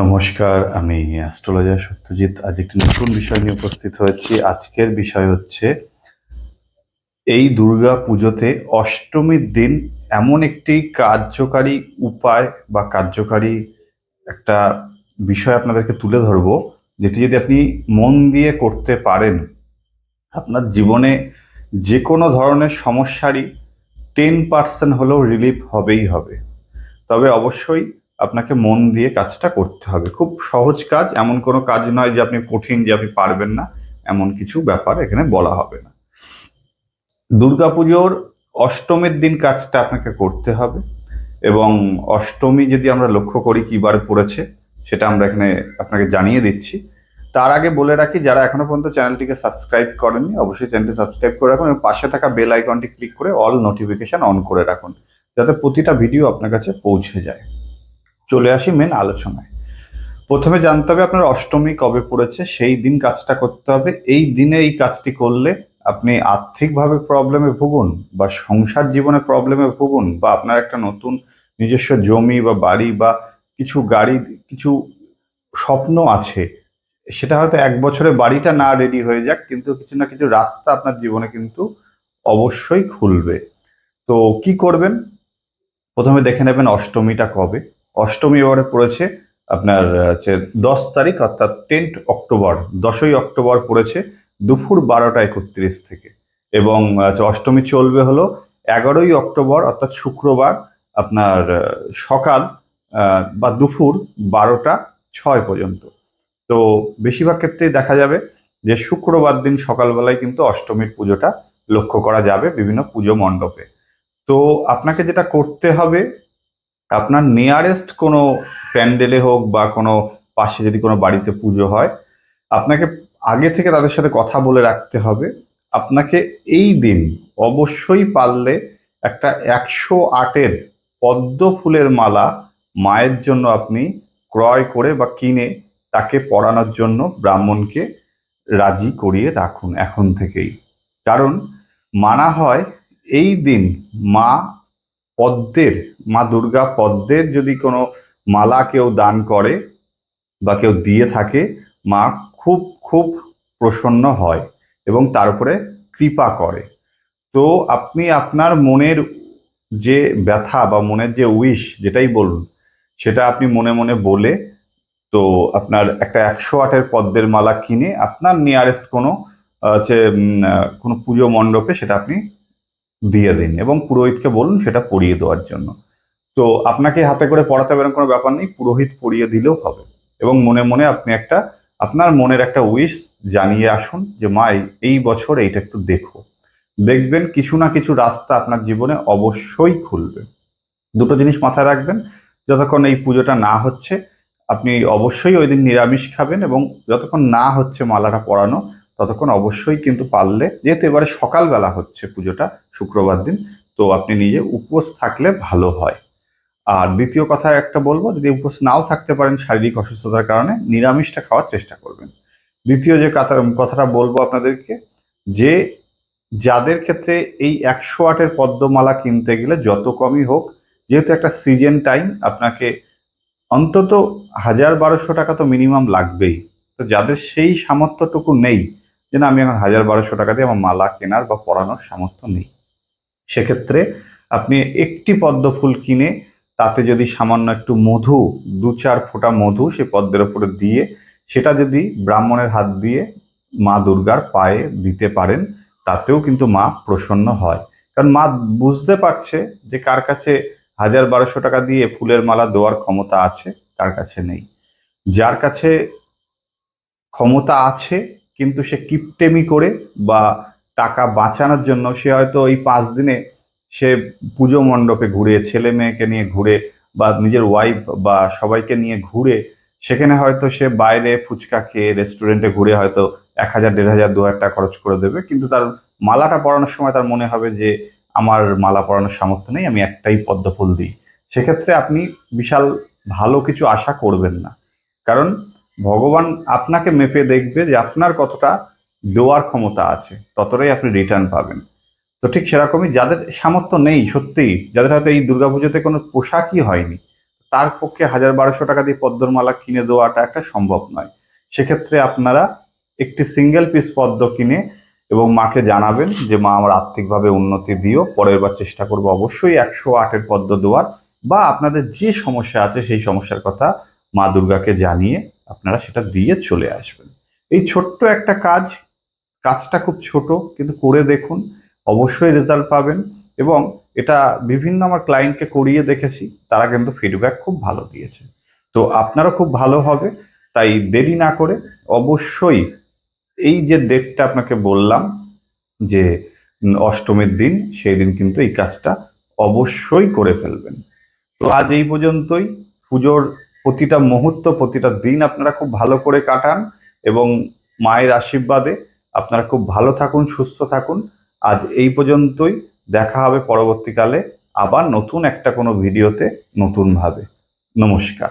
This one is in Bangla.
নমস্কার, আমি অ্যাস্ট্রোলজার সত্যজিৎ। আজ একটি নতুন বিষয় নিয়ে উপস্থিত হয়েছি। আজকের বিষয় হচ্ছে, এই দুর্গা পুজোতে অষ্টমীর দিন এমন একটি কার্যকারী উপায় বা কার্যকারী একটা বিষয় আপনাদেরকে তুলে ধরবো, যেটি যদি আপনি মন দিয়ে করতে পারেন, আপনার জীবনে যে কোনো ধরনের সমস্যারই টেন পার্সেন্ট হলেও রিলিফ হবেই হবে। তবে অবশ্যই আপনাকে মন দিয়ে কাজটা করতে হবে। খুব সহজ কাজ, এমন কোনো কাজ নয় যে আপনি কঠিন যে আপনি পারবেন না, এমন কিছু ব্যাপার এখানে বলা হবে না। দুর্গাপুজোর অষ্টমীর দিন কাজটা আপনাকে করতে হবে এবং অষ্টমী যদি আমরা লক্ষ্য করি কি বার পড়েছে, সেটা আমরা এখানে আপনাকে জানিয়ে দিচ্ছি। তার আগে বলে রাখি, যারা এখনও পর্যন্ত চ্যানেলটিকে সাবস্ক্রাইব করেননি, অবশ্যই চ্যানেলটি সাবস্ক্রাইব করে রাখুন এবং পাশে থাকা বেল আইকনটি ক্লিক করে অল নোটিফিকেশন অন করে রাখুন, যাতে প্রতিটা ভিডিও আপনার কাছে পৌঁছে যায়। চলে আসি মেন আলোচনায়। প্রথমে জানতে হবে আপনার অষ্টমী কবে পড়েছে, সেই দিন কাজটা করতে হবে। এই দিনে এই কাজটি করলে আপনি আর্থিকভাবে প্রবলেমে ভুগুন বা সংসার জীবনে প্রবলেমে ভুগুন বা আপনার একটা নতুন নিজস্ব জমি বা বাড়ি বা কিছু গাড়ির কিছু স্বপ্ন আছে, সেটা হয়তো এক বছরে বাড়িটা না রেডি হয়ে যাক, কিন্তু কিছু না কিছু রাস্তা আপনার জীবনে কিন্তু অবশ্যই খুলবে। তো কি করবেন? প্রথমে দেখে নেবেন অষ্টমীটা কবে। অষ্টমী এবারে পড়েছে, আপনার হচ্ছে দশ তারিখ, অর্থাৎ টেন্থ অক্টোবর দশই অক্টোবর পড়েছে, দুপুর বারোটা একত্রিশ থেকে। এবং অষ্টমী চলবে হলো এগারোই অক্টোবর অর্থাৎ শুক্রবার, আপনার সকাল বা দুপুর বারোটা ছয় পর্যন্ত। তো বেশিরভাগ ক্ষেত্রেই দেখা যাবে যে শুক্রবার দিন সকালবেলায় কিন্তু অষ্টমীর পুজোটা লক্ষ্য করা যাবে বিভিন্ন পুজো মণ্ডপে। তো আপনাকে যেটা করতে হবে আপনার নিয়ারেস্ট কোনো প্যান্ডেলে হোক বা কোনো পাশে যদি কোনো বাড়িতে পুজো হয়, আপনাকে আগে থেকে তাদের সাথে কথা বলে রাখতে হবে। আপনাকে এই দিন অবশ্যই পারলে একটা একশো আটের পদ্ম ফুলের মালা মায়ের জন্য আপনি ক্রয় করে বা কিনে তাকে পরানোর জন্য ব্রাহ্মণকে রাজি করিয়ে রাখুন এখন থেকেই। কারণ মানা হয় এই দিন মা পদ্মের মা দুর্গা পদ্মের যদি কোনো মালা কেউ দান করে বা কেউ দিয়ে থাকে, মা খুব খুব প্রসন্ন হয় এবং তার উপরে কৃপা করে। তো আপনি আপনার মনের যে ব্যথা বা মনের যে উইশ যেটাই বলুন, সেটা আপনি মনে মনে বলে তো আপনার একটা একশো আটের পদ্মের মালা কিনে আপনার নিয়ারেস্ট কোনো হচ্ছে কোনো পুজো মণ্ডপে সেটা আপনি দিয়ে দিন এবং পুরোহিতকে বলুন সেটা পরিয়ে দেওয়ার জন্য। তো আপনাকে হাতে করে পড়াতে হবে কোনো ব্যাপার নেই, পুরোহিত পরিয়ে দিলেও হবে। এবং মনে মনে আপনি একটা, আপনার মনের একটা উইশ জানিয়ে আসুন যে, মা, এই- এই বছর এইটা একটু দেখো। দেখবেন কিছু না কিছু রাস্তা আপনার জীবনে অবশ্যই খুলবে। দুটো জিনিস মাথায় রাখবেন, যতক্ষণ এই পুজোটা না হচ্ছে, আপনি অবশ্যই ওই দিন নিরামিষ খাবেন এবং যতক্ষণ না হচ্ছে মালাটা পরানো, ততক্ষণ অবশ্যই কিন্তু পারলে, যেহেতু এবারে সকালবেলা হচ্ছে পুজোটা, শুক্রবার দিন, তো আপনি নিজে উপোস থাকলে ভালো হয়। আর দ্বিতীয় কথা একটা বলব, যদি উপোস নাও থাকতে পারেন শারীরিক অসুস্থতার কারণে, নিরামিষটা খাওয়ার চেষ্টা করবেন। দ্বিতীয় যে কথা- কথাটা বলব আপনাদেরকে, যে যাদের ক্ষেত্রে এই একশো আটের পদ্মমালা কিনতে গেলে যত কমই হোক, যেহেতু একটা সিজন টাইম আপনাকে অন্তত হাজার বারোশো টাকা তো মিনিমাম লাগবেই। তো যাদের সেই সামর্থ্যটুকু নেই, যে না, আমি এখন হাজার বারোশো টাকা দিয়ে আমার মালা কেনার বা পরানোর সামর্থ্য নেই। সেক্ষেত্রে আপনি একটি পদ্ম ফুল কিনে তাতে যদি সামান্য একটু মধু, দু চার ফোঁটা মধু সে পদ্মের ওপরে দিয়ে, সেটা যদি ব্রাহ্মণের হাত দিয়ে মা দুর্গার পায়ে দিতে পারেন, তাতেও কিন্তু মা প্রসন্ন হয়। কারণ মা বুঝতে পারছে যে কার কাছে হাজার বারোশো টাকা দিয়ে ফুলের মালা দেওয়ার ক্ষমতা আছে, কার কাছে নেই। যার কাছে ক্ষমতা আছে, কিন্তু সে কিপটেমি করে বা টাকা বাঁচানোর জন্য সে হয়তো এই পাঁচ দিনে সে পুজো মণ্ডপে ঘুরে, ছেলে মেয়েকে নিয়ে ঘুরে বা নিজের ওয়াইফ বা সবাইকে নিয়ে ঘুরে, সেখানে হয়তো সে বাইরে ফুচকা খেয়ে রেস্টুরেন্টে ঘুরে হয়তো এক হাজার, দেড় হাজার, দু হাজার টাকা খরচ করে দেবে। কিন্তু তার মালাটা পরানোর সময় তার মনে হবে যে, আমার মালা পরানোর সামর্থ্য নেই, আমি একটাই পদ্ম ফুল দিই। সেক্ষেত্রে আপনি বিশাল ভালো কিছু আশা করবেন না। কারণ ভগবান আপনাকে মেপে দেখবে যে আপনার কতটা দেওয়ার ক্ষমতা আছে, ততটাই আপনি রিটার্ন পাবেন। তো ঠিক সেরকমই যাদের সামর্থ্য নেই, সত্যিই, যাদের হয়তো এই দুর্গাপুজোতে কোনো পোশাকই হয়নি, তার পক্ষে হাজার বারোশো টাকা দিয়ে পদ্মর মালা কিনে দেওয়াটা একটা সম্ভব নয়। সেক্ষেত্রে আপনারা একটি সিঙ্গেল পিস পদ্ম কিনে এবং মাকে জানাবেন যে, মা, আমার আর্থিকভাবে উন্নতি দিও, পরের বার চেষ্টা করব অবশ্যই একশো আটের পদ্ম দেওয়ার বা আপনাদের যে সমস্যা আছে সেই সমস্যার কথা মা দুর্গাকে জানিয়ে আপনারা সেটা দিয়ে চলে আসবেন। এই ছোট্ট একটা কাজ, কাজটা খুব ছোট, কিন্তু করে দেখুন অবশ্যই রেজাল্ট পাবেন এবং এটা বিভিন্ন আমার ক্লায়েন্টকে করিয়ে দেখেছি, তারা কিন্তু ফিডব্যাক খুব ভালো দিয়েছে। তো আপনারা খুব ভালো হবে, তাই দেরি না করে অবশ্যই এই যে ডেটটা আপনাকে বললাম যে অষ্টমীর দিন, সেই দিন কিন্তু এই কাজটা অবশ্যই করে ফেলবেন। তো আজ এই পর্যন্তই। পুজোর প্রতিটা মুহূর্ত, প্রতিটা দিন আপনারা খুব ভালো করে কাটান এবং মায়ের আশীর্বাদে আপনারা খুব ভালো থাকুন, সুস্থ থাকুন। আজ এই পর্যন্তই। দেখা হবে পরবর্তীকালে আবার নতুন একটা কোনো ভিডিওতে নতুনভাবে। নমস্কার।